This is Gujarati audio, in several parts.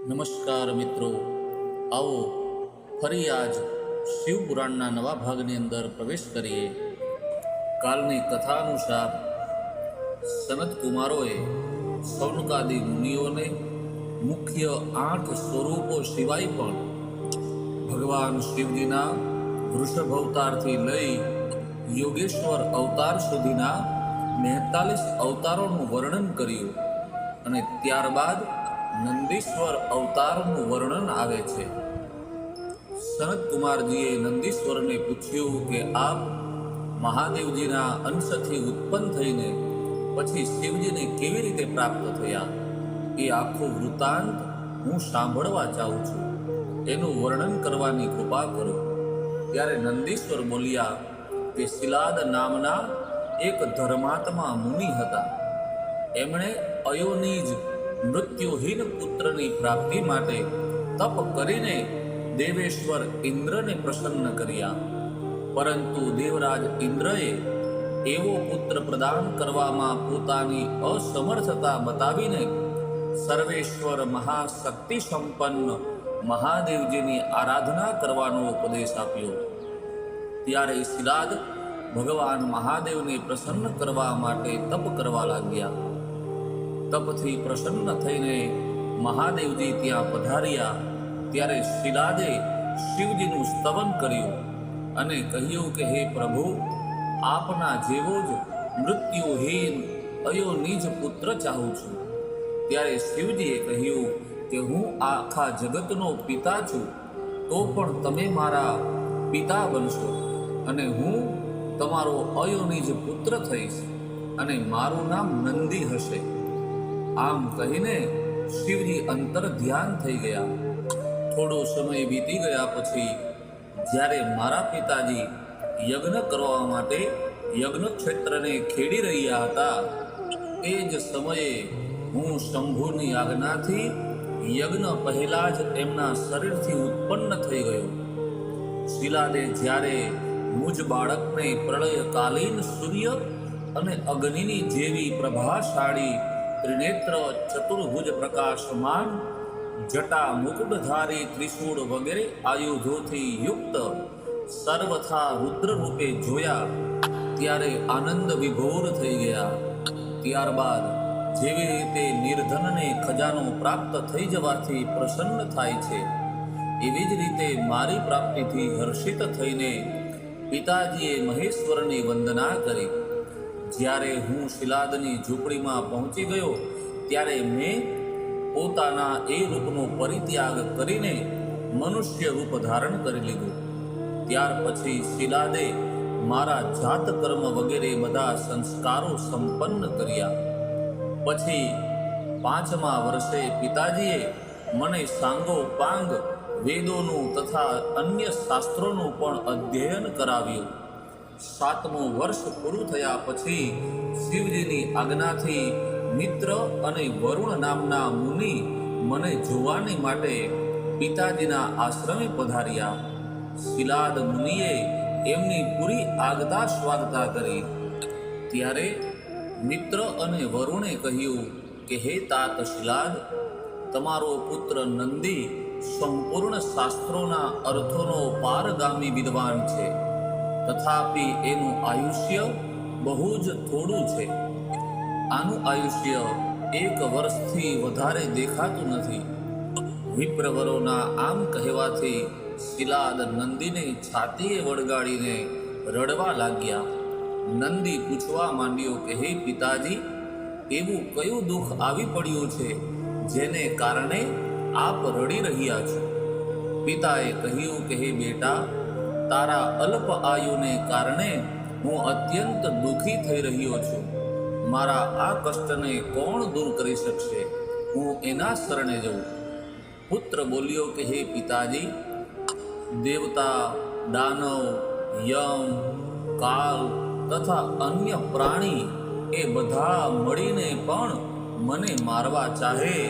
નમસ્કાર મિત્રો. આવો ફરી આજ શિવપુરાણના નવા ભાગની અંદર પ્રવેશ કરીએ. કાલની કથા અનુસાર સનત કુમારોએ સૌનકાદી મુનિઓને મુખ્ય આઠ સ્વરૂપો સિવાય પણ ભગવાન શિવજીના વૃષભ અવતારથી લઈ યોગેશ્વર અવતાર સુધીના બેતાલીસ અવતારોનું વર્ણન કર્યું અને ત્યારબાદ નંદીશ્વર અવતારનું વર્ણન આવે છે. સનત કુમારજીએ નંદીશ્વરને પૂછ્યું કે આપ મહાદેવજીના અંશથી ઉત્પન્ન થઈને પછી શિવજીને કેવી રીતે પ્રાપ્ત થયા? એ આખો વૃત્તાંત હું સાંભળવા ચાહું છું. એનું વર્ણન કરવાની કૃપા કરો. ત્યારે નંદીશ્વર બોલ્યા કે શિલાદ નામના એક ધર્માત્મા મુનિ હતા. એમણે અયોનિજ મૃત્યુહીન પુત્રની પ્રાપ્તિ માટે તપ કરીને દેવેશ્વર ઇન્દ્રને પ્રસન્ન કર્યા. પરંતુ દેવરાજ ઇન્દ્રએ એવો પુત્ર પ્રદાન કરવામાં પોતાની અસમર્થતા બતાવીને સર્વેશ્વર મહાશક્તિ સંપન્ન મહાદેવજીની આરાધના કરવાનો ઉપદેશ આપ્યો. ત્યારે શિલાદ ભગવાન મહાદેવને પ્રસન્ન કરવા માટે તપ કરવા લાગ્યા. તપથી પ્રસન્ન થઈને મહાદેવજી ત્યાં પધાર્યા. ત્યારે શિલાદે શિવજીનું સ્તવન કર્યું અને કહ્યું કે, હે પ્રભુ, આપના જેવો જ મૃત્યુહીન અયોનિજ પુત્ર ચાહું છું. ત્યારે શિવજીએ કહ્યું કે, હું આખા જગતનો પિતા છું, તો પણ તમે મારા પિતા બનશો અને હું તમારો અયોનિજ પુત્ર થઈશ અને મારું નામ નંદી હશે. આમ કહીને શિવજી અંતર ધ્યાન થઈ ગયા. થોડો સમય વીતી ગયા પછી જ્યારે મારા પિતાજી યજ્ઞ કરવા માટે યજ્ઞ ક્ષેત્રને ખેડી રહ્યા હતા, એ જ સમયે હું શંભુની આજ્ઞાથી યજ્ઞ પહેલા જ એમના શરીરથી ઉત્પન્ન થઈ ગયો. શિલાદે જ્યારે મુજ બાળકને પ્રળયકાલીન સૂર્ય અને અગ્નિની જેવી પ્રભાશાળી ત્રિનેત્ર ચતુર્ભુજ પ્રકાશમાન જટા મુકુટધારી ત્રિશૂળ વગેરે આયુધોથી યુક્ત સર્વથા રુદ્ર રૂપે જોયા, ત્યારે આનંદ વિભોર થઈ ગયા. ત્યારબાદ જેવી રીતે નિર્ધનને ખજાનો પ્રાપ્ત થઈ જવાથી પ્રસન્ન થાય છે, એવી જ રીતે મારી પ્રાપ્તિથી હર્ષિત થઈને પિતાજીએ મહેશ્વરની વંદના કરી. જ્યારે હું શિલાદની ઝૂંપડીમાં પહોંચી ગયો, ત્યારે મેં પોતાના એ રૂપનો પરિત્યાગ કરીને મનુષ્ય રૂપ ધારણ કરી લીધું. ત્યાર પછી શિલાદે મારા જાત કર્મ વગેરે બધા સંસ્કારો સંપન્ન કર્યા. પછી પાંચમા વર્ષે પિતાજીએ મને સાંગો પાંગ વેદોનું તથા અન્ય શાસ્ત્રોનું પણ અધ્યયન કરાવ્યું. સાતમું વર્ષ પૂરું થયા પછી શિવજીની આજ્ઞાથી મિત્ર અને વરુણ નામના મુનિ મને જોવાની માટે પિતાજીના આશ્રમે પધાર્યા. શિલાદ મુનિએ એમની પૂરી આગતા સ્વાગતા કરી. ત્યારે મિત્ર અને વરુણે કહ્યું કે, હે તાત શિલાદ, તમારો પુત્ર નંદી સંપૂર્ણ શાસ્ત્રોના અર્થોનો પારગામી વિદ્વાન છે. તથાપિ એનું આયુષ્ય બહુ જ થોડું છે. આનું આયુષ્ય એક વર્ષથી વધારે દેખાતું નથી. વિપ્રવરોના આમ કહેવાથી શિલાદ નંદીને છાતીએ વળગાડીને રડવા લાગ્યા. નંદી પૂછવા માંડ્યો કે, હે પિતાજી, એવું કયું દુઃખ આવી પડ્યું છે જેને કારણે આપ રડી રહ્યા છો? પિતાએ કહ્યું કે, હે બેટા તારા અલ્પ આયુને કારણે હું અત્યંત દુઃખી થઈ રહ્યો છું. મારા આ કષ્ટને કોણ દૂર કરી શકશે? હું એના શરણે જઉં. પુત્ર બોલ્યો કે, હે પિતાજી, દેવતા, દાનવ, યમ, કાલ તથા અન્ય પ્રાણી એ બધા મળીને પણ મને મારવા ચાહે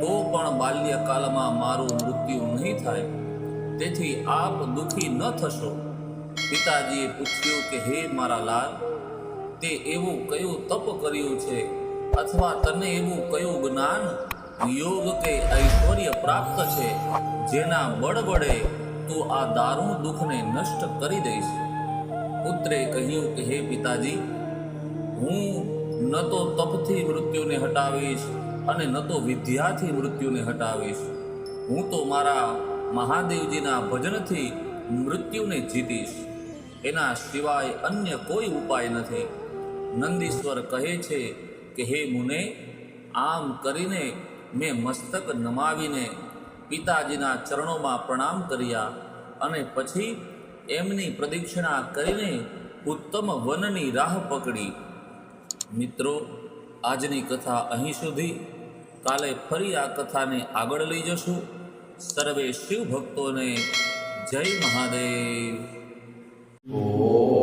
તો પણ બાલ્યકાલમાં મારું મૃત્યુ નહીં થાય. તેથી આપ દુઃખી ન થશો. પિતાજીએ પૂછ્યું કે, હે મારા લાલ, તે એવું કયું તપ કર્યું છે? અથવા તને એવું કયું જ્ઞાન, યોગ કે ઐશ્વર્ય પ્રાપ્ત છે? જેના બળ વડે તું આ દારૂણ દુઃખને નષ્ટ કરી દઈશ. પુત્રે કહ્યું કે, હે પિતાજી, હું ન તો તપથી મૃત્યુને હટાવીશ અને ન તો વિદ્યાથી મૃત્યુને હટાવીશ. હું તો મારા મહાદેવજીના ભજનથી મૃત્યુને જીતીશ. એના સિવાય અન્ય કોઈ ઉપાય નથી. નંદીશ્વર કહે છે કે, હે મુને, આમ કરીને મેં મસ્તક નમાવીને પિતાજીના ચરણોમાં પ્રણામ કર્યા અને પછી એમની પ્રદક્ષિણા કરીને ઉત્તમ વનની રાહ પકડી. મિત્રો, આજની કથા અહીં સુધી. કાલે ફરી આ કથાને આગળ લઈ જશું. સર્વે શિવ ભક્તોને જય મહાદેવ. ॐ